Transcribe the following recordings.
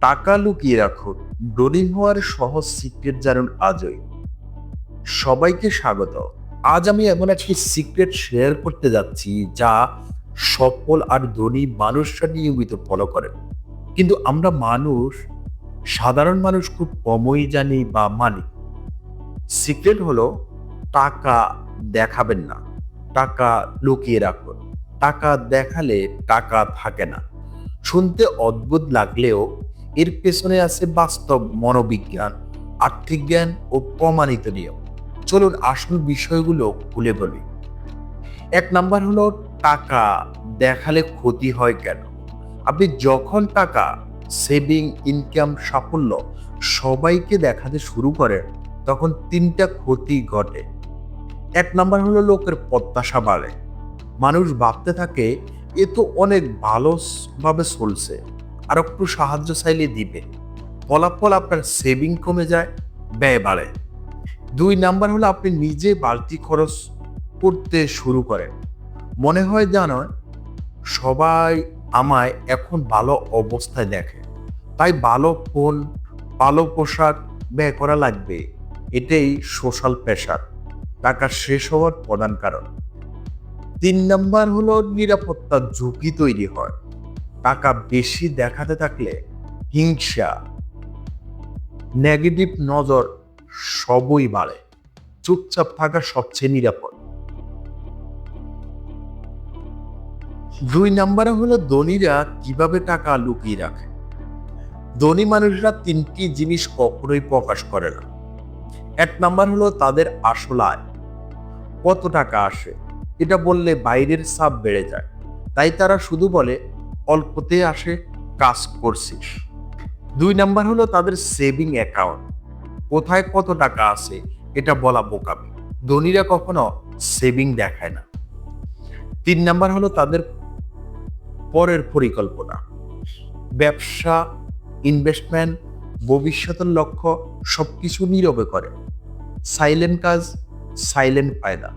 টাকা লুকিয়ে রাখুন ধনী হওয়ার সহজ সিক্রেট জানুন আজই। সবাইকে স্বাগত। আজ আমি এমন একটি সিক্রেট শেয়ার করতে যাচ্ছি, যা সফল আর ধনী মানুষরা নিয়মিত ফলো করেন কিন্তু আমরা মানুষ, সাধারণ মানুষ খুব কমই জানি বা মানি। সিক্রেট হলো, টাকা দেখাবেন না, টাকা লুকিয়ে রাখুন। টাকা দেখালে টাকা থাকে না। শুনতে অদ্ভুত লাগলেও এর পেছনে আছে বাস্তব মনোবিজ্ঞান, আর্থিক জ্ঞান ও প্রমাণিত নিয়ম। চলুন আসল বিষয়গুলো খুলে বলি। এক নাম্বার হলো টাকা দেখালে ক্ষতি হয় কেন? আপনি যখন টাকা সেভিং ইনকাম সাফল্য সবাইকে দেখাতে শুরু করেন, তখন তিনটা ক্ষতি ঘটে। এক নাম্বার হলো লোকের প্রত্যাশা বাড়ে। মানুষ ভাবতে থাকে, এ তো অনেক ভালোভাবে চলছে। আর একটু সাহায্য চাইলে দিবে। ফলাফল আপনার সেভিং কমে যায়, ব্যয় বাড়ে। দুই নাম্বার হলো আপনি নিজে বাড়তি খরচ করতে শুরু করেন। মনে হয় জানো সবাই আমায় এখন ভালো অবস্থায় দেখে। তাই ভালো ফোন, ভালো পোশাক ব্যয় করা লাগবে। এটাই সোশ্যাল প্রেশার টাকা শেষ হওয়ার প্রধান কারণ। তিন নাম্বার হলো নিরাপত্তার ঝুঁকি তৈরি হয়। টাকা বেশি দেখাতে থাকলে হিংসা নেগেটিভ নজর সবই বাড়ে। চুপচাপ থাকা সবচেয়ে নিরাপদ। দুই নাম্বারে হলো ধনীরা কীভাবে টাকা লুকিয়ে রাখে। ধনী মানুষরা তিনটি জিনিস কখনোই প্রকাশ করে না। এক নাম্বার হলো তাদের আসল আয়। কত টাকা আসে? এটা বললে বাইরের চাপ বেড়ে যায়। তাই তারা শুধু বলে অল্পতে আসে, কাজ করছিস। দুই নাম্বার হলো তাদের সেভিং অ্যাকাউন্ট কোথায় কত টাকা আছে, এটা বলা বোকামি। ধনীরা কখনো সেভিং দেখায় না। তিন নাম্বার হলো তাদের পরের পরিকল্পনা। ব্যবসা ইনভেস্টমেন্ট ভবিষ্যতের লক্ষ্য সবকিছু নীরবে করে। সাইলেন্ট কাজ সাইলেন্ট ফায়দা।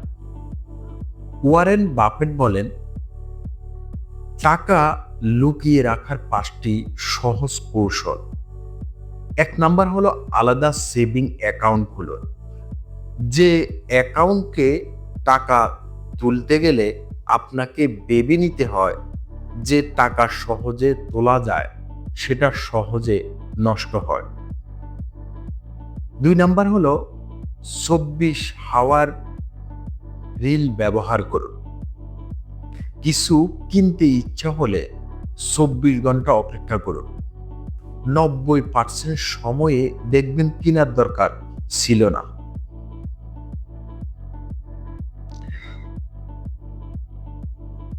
ওয়ারেন বাফেট বলেন টাকা লুকিয়ে রাখার পাঁচটি সহজ কৌশল। এক নাম্বার হলো আলাদা সেভিং অ্যাকাউন্ট খুলুন। যে অ্যাকাউন্টকে টাকা তুলতে গেলে আপনাকে ভেবে নিতে হয়, যে টাকা সহজে তোলা যায়, সেটা সহজে নষ্ট হয়। দুই নাম্বার হলো চব্বিশ হাওয়ার রিল ব্যবহার করুন। কিছু কিনতে ইচ্ছা হলে চব্বিশ ঘণ্টা অপেক্ষা করুন। নব্বই পার্সেন্ট সময়ে দেখবেন কেনার দরকার ছিল না।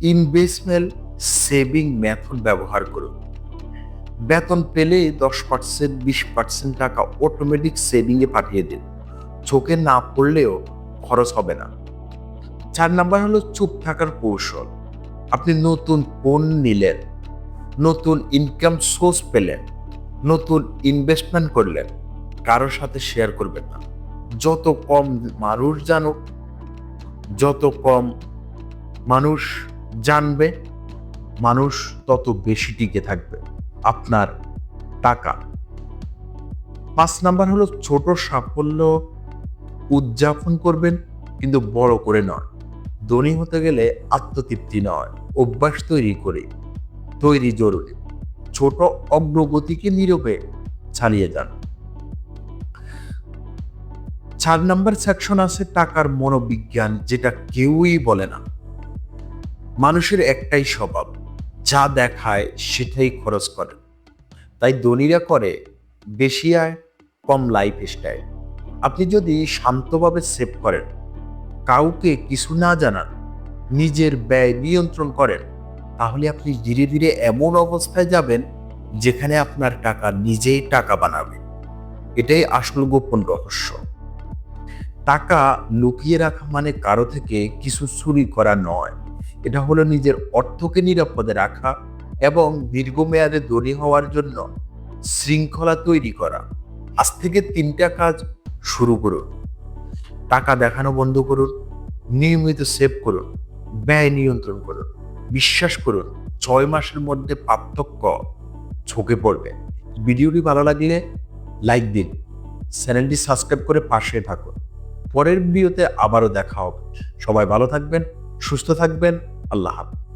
ইনভেস্টমেন্ট সেভিং মেথড ব্যবহার করুন। বেতন পেলে দশ পার্সেন্ট বিশ পার্সেন্ট টাকা অটোমেটিক সেভিংয়ে পাঠিয়ে দিন। চোখে না পড়লেও খরচ হবে না। চার নাম্বার হলো চুপ থাকার কৌশল। আপনি নতুন ফোন নিলেন, নতুন ইনকাম সোর্স পেলেন, নতুন ইনভেস্টমেন্ট করলেন, কারোর সাথে শেয়ার করবেন না। যত কম মানুষ জানুক, যত কম মানুষ জানবে, মানুষ তত বেশি টিকে থাকবে। আপনার টাকা। পাঁচ নাম্বার হলো ছোট সাফল্য উদযাপন করবেন, কিন্তু বড় করে নয়। ধনী হতে গেলে আত্মতৃপ্তি নয়। অভ্যাস তৈরি করে, তৈরি জরুরি। ছোট অগ্রগতিকে নীরবে চালিয়ে যান। চার নাম্বার সেকশন আছে টাকার মনোবিজ্ঞান, যেটা কেউই বলে না। মানুষের একটাই স্বভাব, যা দেখায় সেটাই খরচ করে। তাই ধনীরা করে, বেশি আয়, কম লাইফ স্টাইল আপনি যদি শান্তভাবে সেভ করেন, কাউকে কিছু না জানান নিজের ব্যয় নিয়ন্ত্রণ করেন, তাহলে আপনি ধীরে ধীরে এমন অবস্থায় যাবেন যেখানে আপনার টাকা নিজেই টাকা বানাবে। এটাই আসল গোপন রহস্য। টাকা লুকিয়ে রাখা মানে কারও থেকে কিছু চুরি করা নয়। এটা হলো নিজের অর্থকে নিরাপদে রাখা এবং দীর্ঘমেয়াদে ধনী হওয়ার জন্য শৃঙ্খলা তৈরি করা। আজ থেকে তিনটা কাজ শুরু করুন। টাকা দেখানো বন্ধ করুন। নিয়মিত সেভ করুন। ব্যয় নিয়ন্ত্রণ করুন। বিশ্বাস করুন, ছয় মাসের মধ্যে পার্থক্য ঝোঁকে পড়বে। ভিডিওটি ভালো লাগলে লাইক দিন, চ্যানেলটি সাবস্ক্রাইব করে পাশে থাকুন। পরের ভিডিওতে আবারও দেখা হবে। সবাই ভালো থাকবেন, সুস্থ থাকবেন, আল্লাহ হাফেজ।